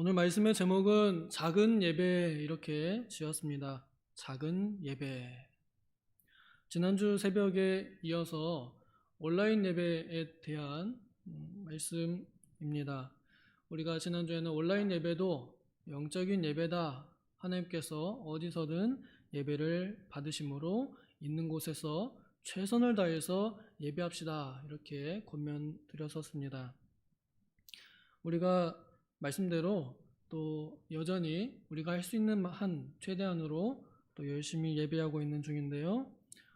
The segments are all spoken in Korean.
오늘 말씀의 제목은 작은 예배 이렇게 지었습니다. 작은 예배. 지난주 새벽에 이어서 온라인 예배에 대한 음, 말씀입니다. 우리가 지난주에는 온라인 예배도 영적인 예배다. 하나님께서 어디서든 예배를 받으심으로 있는 곳에서 최선을 다해서 예배합시다. 이렇게 권면 드렸었습니다. 우리가 말씀대로 또 여전히 우리가 할 수 있는 한 최대한으로 또 열심히 예배하고 있는 중인데요.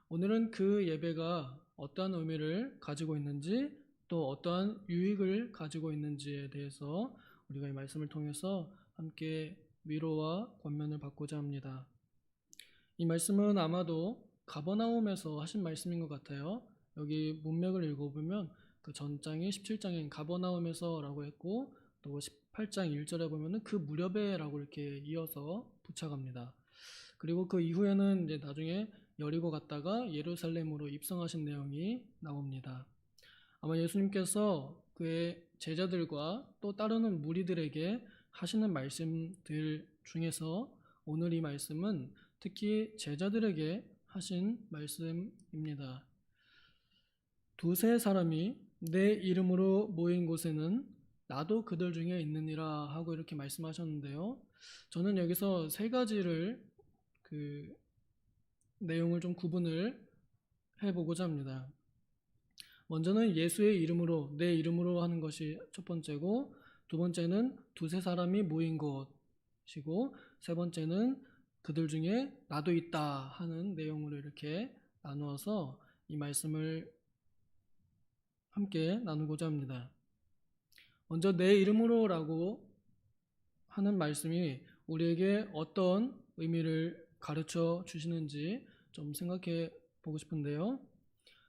오늘은 그 예배가 어떠한 의미를 가지고 있는지 또 어떠한 유익을 가지고 있는지에 대해서 우리가 이 말씀을 통해서 함께 위로와 권면을 받고자 합니다. 이 말씀은 아마도 가버나움에서 하신 말씀인 것 같아요. 여기 문맥을 읽어보면 그 전장이 17장인 가버나움에서라고 했고 또 18장 1절에 보면은 그 무렵에라고 이렇게 이어서 붙여갑니다. 그리고 그 이후에는 이제 나중에 여리고 갔다가 예루살렘으로 입성하신 내용이 나옵니다. 아마 예수님께서 그의 제자들과 또 따르는 무리들에게 하시는 말씀들 중에서 오늘 이 말씀은 특히 제자들에게 하신 말씀입니다. 두세 사람이 내 이름으로 모인 곳에는 나도 그들 중에 있느니라 하고 이렇게 말씀하셨는데요. 저는 여기서 세 가지를 그 내용을 좀 구분을 해 보고자 합니다. 먼저는 예수의 이름으로 내 이름으로 하는 것이 첫 번째고 두 번째는 두세 사람이 모인 곳이고 세 번째는 그들 중에 나도 있다 하는 내용으로 이렇게 나누어서 이 말씀을 함께 나누고자 합니다. 먼저 내 이름으로라고 하는 말씀이 우리에게 어떤 의미를 가르쳐 주시는지 좀 생각해 보고 싶은데요.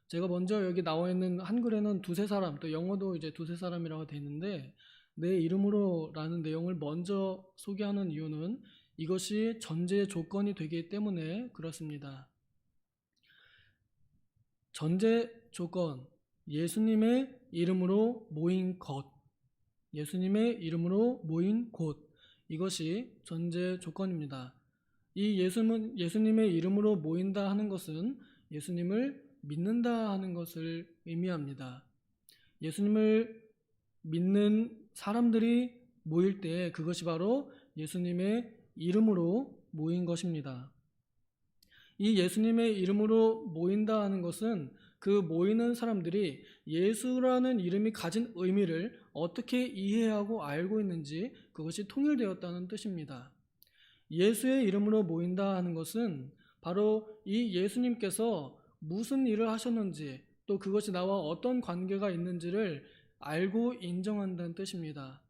제가 먼저 여기 나와 있는 한글에는 두세 사람, 또 영어도 이제 두세 사람이라고 되어 있는데 내 이름으로라는 내용을 먼저 소개하는 이유는 이것이 전제 조건이 되기 때문에 그렇습니다. 전제 조건, 예수님의 이름으로 모인 것, 예수님의 이름으로 모인 곳, 이것이 전제 조건입니다. 이 예수는, 예수님의 이름으로 모인다 하는 것은 예수님을 믿는다 하는 것을 의미합니다. 예수님을 믿는 사람들이 모일 때 그것이 바로 예수님의 이름으로 모인 것입니다. 이 예수님의 이름으로 모인다 하는 것은 그 모이는 사람들이 예수라는 이름이 가진 의미를 어떻게 이해하고 알고 있는지 그것이 통일되었다는 뜻입니다. 예수의 이름으로 모인다 하는 것은 바로 이 예수님께서 무슨 일을 하셨는지 또 그것이 나와 어떤 관계가 있는지를 알고 인정한다는 뜻입니다.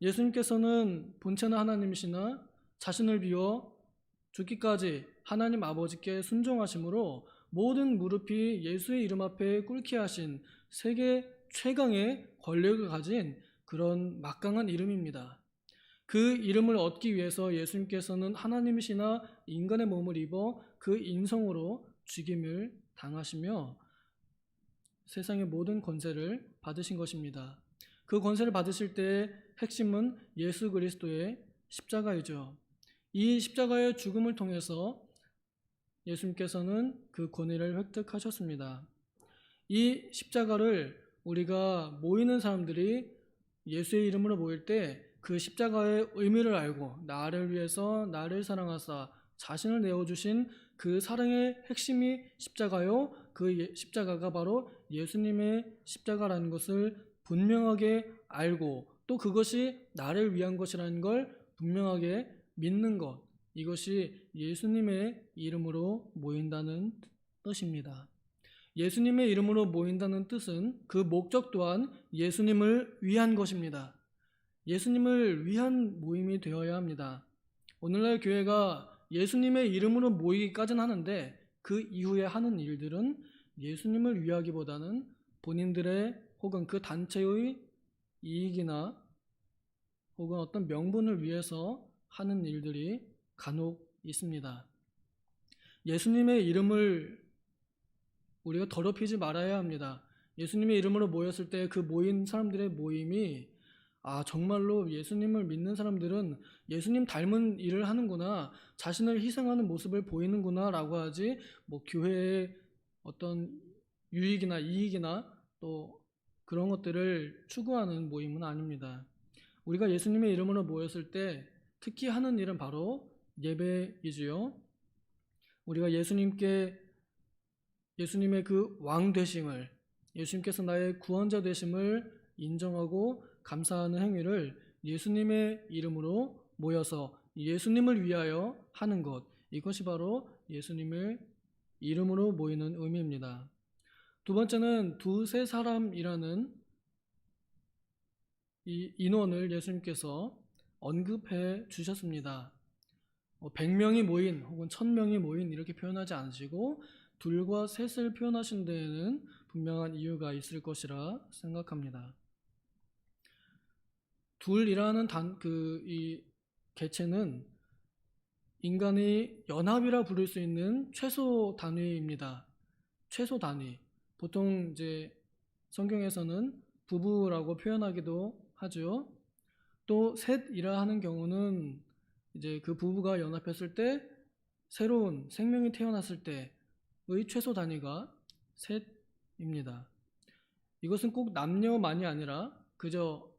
예수님께서는 본체는 하나님이시나 자신을 비워 죽기까지 하나님 아버지께 순종하심으로 모든 무릎이 예수의 이름 앞에 꿇게 하신 세계 최강의 권력을 가진 그런 막강한 이름입니다. 그 이름을 얻기 위해서 예수님께서는 하나님이시나 인간의 몸을 입어 그 인성으로 죽임을 당하시며 세상의 모든 권세를 받으신 것입니다. 그 권세를 받으실 때 핵심은 예수 그리스도의 십자가이죠. 이 십자가의 죽음을 통해서 예수님께서는 그 권위를 획득하셨습니다. 이 십자가를 우리가 모이는 사람들이 예수의 이름으로 모일 때 그 십자가의 의미를 알고 나를 위해서 나를 사랑하사 자신을 내어주신 그 사랑의 핵심이 십자가요. 그 예- 십자가가 바로 예수님의 십자가라는 것을 분명하게 알고 또 그것이 나를 위한 것이라는 걸 분명하게 믿는 것. 이것이 예수님의 이름으로 모인다는 뜻입니다. 예수님의 이름으로 모인다는 뜻은 그 목적 또한 예수님을 위한 것입니다. 예수님을 위한 모임이 되어야 합니다. 오늘날 교회가 예수님의 이름으로 모이기까지는 하는데 그 이후에 하는 일들은 예수님을 위하기보다는 본인들의 혹은 그 단체의 이익이나 혹은 어떤 명분을 위해서 하는 일들이 간혹 있습니다. 예수님의 이름을 우리가 더럽히지 말아야 합니다. 예수님의 이름으로 모였을 때 그 모인 사람들의 모임이 아, 정말로 예수님을 믿는 사람들은 예수님 닮은 일을 하는구나, 자신을 희생하는 모습을 보이는구나 라고 하지, 뭐, 교회의 어떤 유익이나 이익이나 또 그런 것들을 추구하는 모임은 아닙니다. 우리가 예수님의 이름으로 모였을 때 특히 하는 일은 바로 예배이지요. 우리가 예수님께 예수님의 그 왕 되심을 예수님께서 나의 구원자 되심을 인정하고 감사하는 행위를 예수님의 이름으로 모여서 예수님을 위하여 하는 것 이것이 바로 예수님의 이름으로 모이는 의미입니다. 두 번째는 두세 사람이라는 이 인원을 예수님께서 언급해 주셨습니다. 어, 100명이 모인 혹은 1000명이 모인 이렇게 표현하지 않으시고 둘과 셋을 표현하신 데에는 분명한 이유가 있을 것이라 생각합니다. 둘이라는 단, 그, 이 개체는 인간의 연합이라 부를 수 있는 최소 단위입니다. 최소 단위. 보통 이제 성경에서는 부부라고 표현하기도 하죠. 또 셋이라 하는 경우는 이제 그 부부가 연합했을 때 새로운 생명이 태어났을 때의 최소 단위가 셋입니다. 이것은 꼭 남녀만이 아니라 그저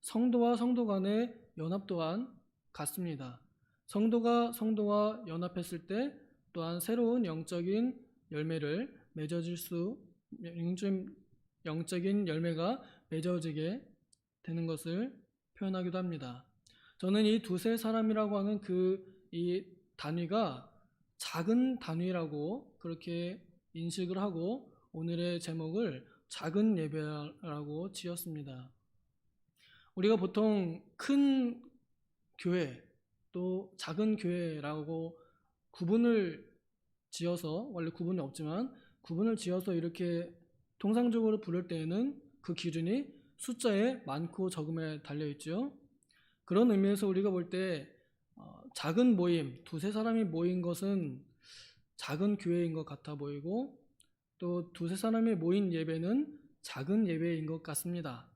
성도와 성도 간의 연합 또한 같습니다. 성도가 성도와 연합했을 때 또한 새로운 영적인 열매를 맺어질 수 영적- 영적인 열매가 맺어지게 되는 것을 표현하기도 합니다. 저는 이 두세 사람이라고 하는 그 이 단위가 작은 단위라고 그렇게 인식을 하고 오늘의 제목을 작은 예배라고 지었습니다. 우리가 보통 큰 교회 또 작은 교회라고 구분을 지어서 원래 구분이 없지만 구분을 지어서 이렇게 통상적으로 부를 때에는 그 기준이 숫자에 많고 적음에 달려 있죠. 그런 의미에서 우리가 볼때 어, 작은 모임, 두세 사람이 모인 것은 작은 교회인 것 같아 보이고 또 두세 사람이 모인 예배는 작은 예배인 것 같습니다.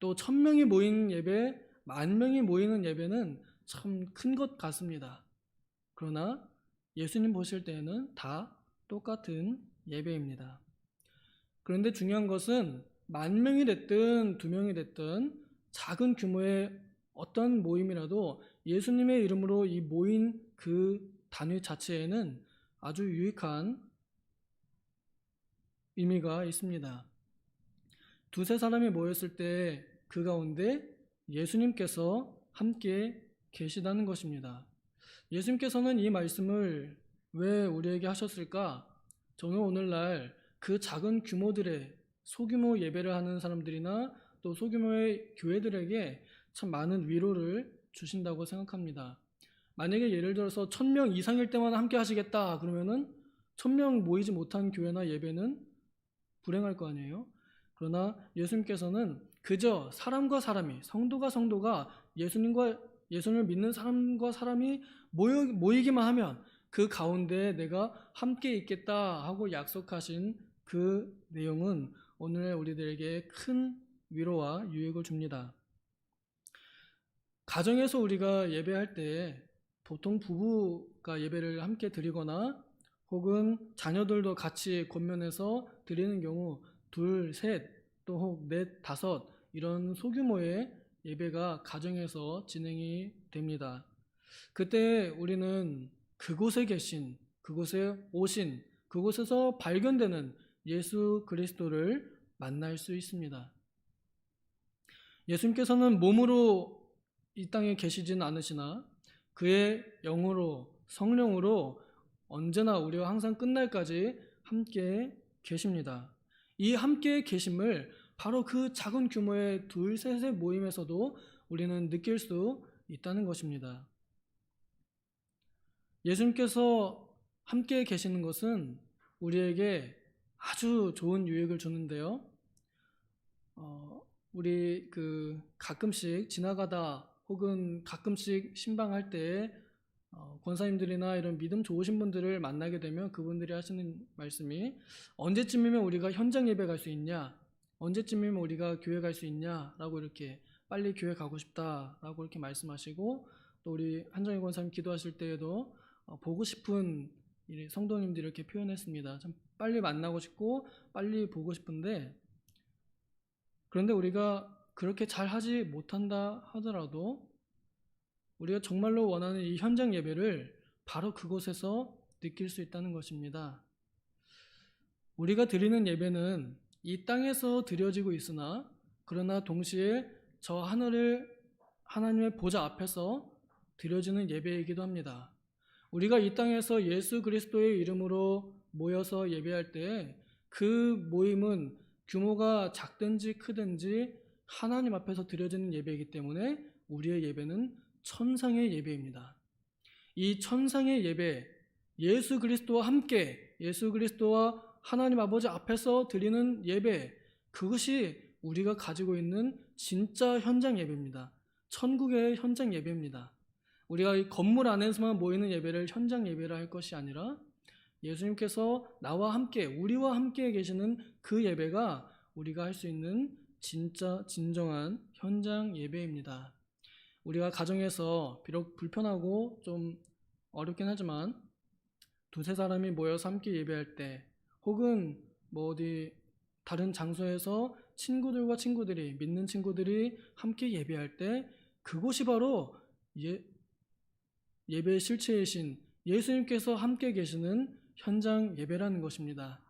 또 천 명이 모인 예배, 만 명이 모이는 예배는 참 큰 것 같습니다. 그러나 예수님 보실 때에는 다 똑같은 예배입니다. 그런데 중요한 것은 만 명이 됐든 두 명이 됐든 작은 규모의 어떤 모임이라도 예수님의 이름으로 이 모인 그 단위 자체에는 아주 유익한 의미가 있습니다. 두세 사람이 모였을 때 그 가운데 예수님께서 함께 계시다는 것입니다. 예수님께서는 이 말씀을 왜 우리에게 하셨을까? 저는 오늘날 그 작은 규모들의 소규모 예배를 하는 사람들이나 또 소규모의 교회들에게 참 많은 위로를 주신다고 생각합니다. 만약에 예를 들어서 천 명 이상일 때만 함께 하시겠다 그러면은 천 명 모이지 못한 교회나 예배는 불행할 거 아니에요. 그러나 예수님께서는 그저 사람과 사람이 성도가 성도가 예수님과 예수님을 믿는 사람과 사람이 모여, 모이기만 하면 그 가운데 내가 함께 있겠다 하고 약속하신 그 내용은 오늘 우리들에게 큰 위로와 유익을 줍니다. 가정에서 우리가 예배할 때 보통 부부가 예배를 함께 드리거나 혹은 자녀들도 같이 권면해서 드리는 경우 둘, 셋, 또혹 넷, 다섯 이런 소규모의 예배가 가정에서 진행이 됩니다. 그때 우리는 그곳에 계신, 그곳에 오신, 그곳에서 발견되는 예수 그리스도를 만날 수 있습니다. 예수님께서는 몸으로 이 땅에 계시진 않으시나 그의 영으로 성령으로 언제나 우리와 항상 끝날까지 함께 계십니다. 이 함께 계심을 바로 그 작은 규모의 둘, 셋의 모임에서도 우리는 느낄 수 있다는 것입니다. 예수님께서 함께 계시는 것은 우리에게 아주 좋은 유익을 주는데요. 어, 우리 그 가끔씩 지나가다 혹은 가끔씩 신방할 때 어, 권사님들이나 이런 믿음 좋으신 분들을 만나게 되면 그분들이 하시는 말씀이 언제쯤이면 우리가 현장 예배 갈 수 있냐? 언제쯤이면 우리가 교회 갈 수 있냐? 라고 이렇게 빨리 교회 가고 싶다 라고 이렇게 말씀하시고 또 우리 한정희 권사님 기도하실 때에도 어, 보고 싶은 이 성도님들이 이렇게 표현했습니다. 참 빨리 만나고 싶고 빨리 보고 싶은데 그런데 우리가 그렇게 잘 하지 못한다 하더라도 우리가 정말로 원하는 이 현장 예배를 바로 그곳에서 느낄 수 있다는 것입니다. 우리가 드리는 예배는 이 땅에서 드려지고 있으나 그러나 동시에 저 하늘을 하나님의 보좌 앞에서 드려지는 예배이기도 합니다. 우리가 이 땅에서 예수 그리스도의 이름으로 모여서 예배할 때 그 모임은 규모가 작든지 크든지 하나님 앞에서 드려지는 예배이기 때문에 우리의 예배는 천상의 예배입니다. 이 천상의 예배, 예수 그리스도와 함께 예수 그리스도와 하나님 아버지 앞에서 드리는 예배, 그것이 우리가 가지고 있는 진짜 현장 예배입니다. 천국의 현장 예배입니다. 우리가 이 건물 안에서만 모이는 예배를 현장 예배라 할 것이 아니라 예수님께서 나와 함께, 우리와 함께 계시는 그 예배가 우리가 할 수 있는 진짜, 진정한 현장 예배입니다. 우리가 가정에서 비록 불편하고 좀 어렵긴 하지만 두세 사람이 모여서 함께 예배할 때 혹은 뭐 어디 다른 장소에서 친구들과 친구들이 믿는 친구들이 함께 예배할 때 그곳이 바로 예, 예배의 실체이신 예수님께서 함께 계시는 현장 예배라는 것입니다.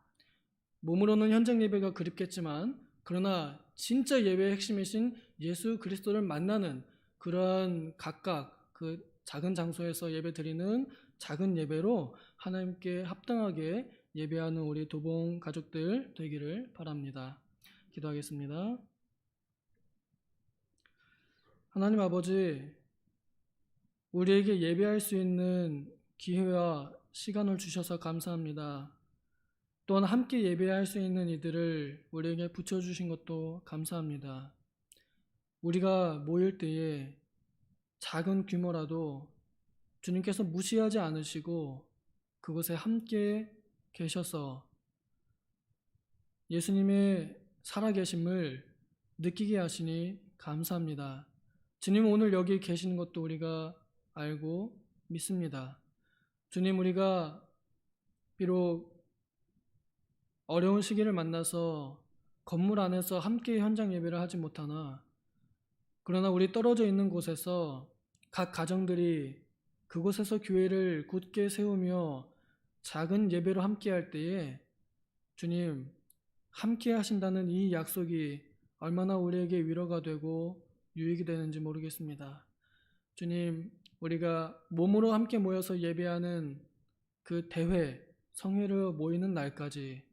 몸으로는 현장 예배가 그립겠지만 그러나 진짜 예배의 핵심이신 예수 그리스도를 만나는 그러한 각각 그 작은 장소에서 예배 드리는 작은 예배로 하나님께 합당하게 예배하는 우리 도봉 가족들 되기를 바랍니다. 기도하겠습니다. 하나님 아버지, 우리에게 예배할 수 있는 기회와 시간을 주셔서 감사합니다. 또한 함께 예배할 수 있는 이들을 우리에게 붙여주신 것도 감사합니다. 우리가 모일 때에 작은 규모라도 주님께서 무시하지 않으시고 그곳에 함께 계셔서 예수님의 살아계심을 느끼게 하시니 감사합니다. 주님 오늘 여기 계시는 것도 우리가 알고 믿습니다. 주님 우리가 비록 어려운 시기를 만나서 건물 안에서 함께 현장 예배를 하지 못하나 그러나 우리 떨어져 있는 곳에서 각 가정들이 그곳에서 교회를 굳게 세우며 작은 예배로 함께 할 때에 주님 함께 하신다는 이 약속이 얼마나 우리에게 위로가 되고 유익이 되는지 모르겠습니다. 주님, 우리가 몸으로 함께 모여서 예배하는 그 대회, 성회를 모이는 날까지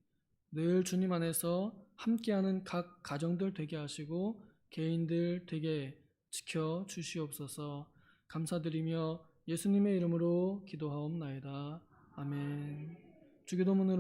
늘 주님 안에서 함께하는 각 가정들 되게 하시고 개인들 되게 지켜 주시옵소서 감사드리며 예수님의 이름으로 기도하옵나이다. 아멘. 주기도문으로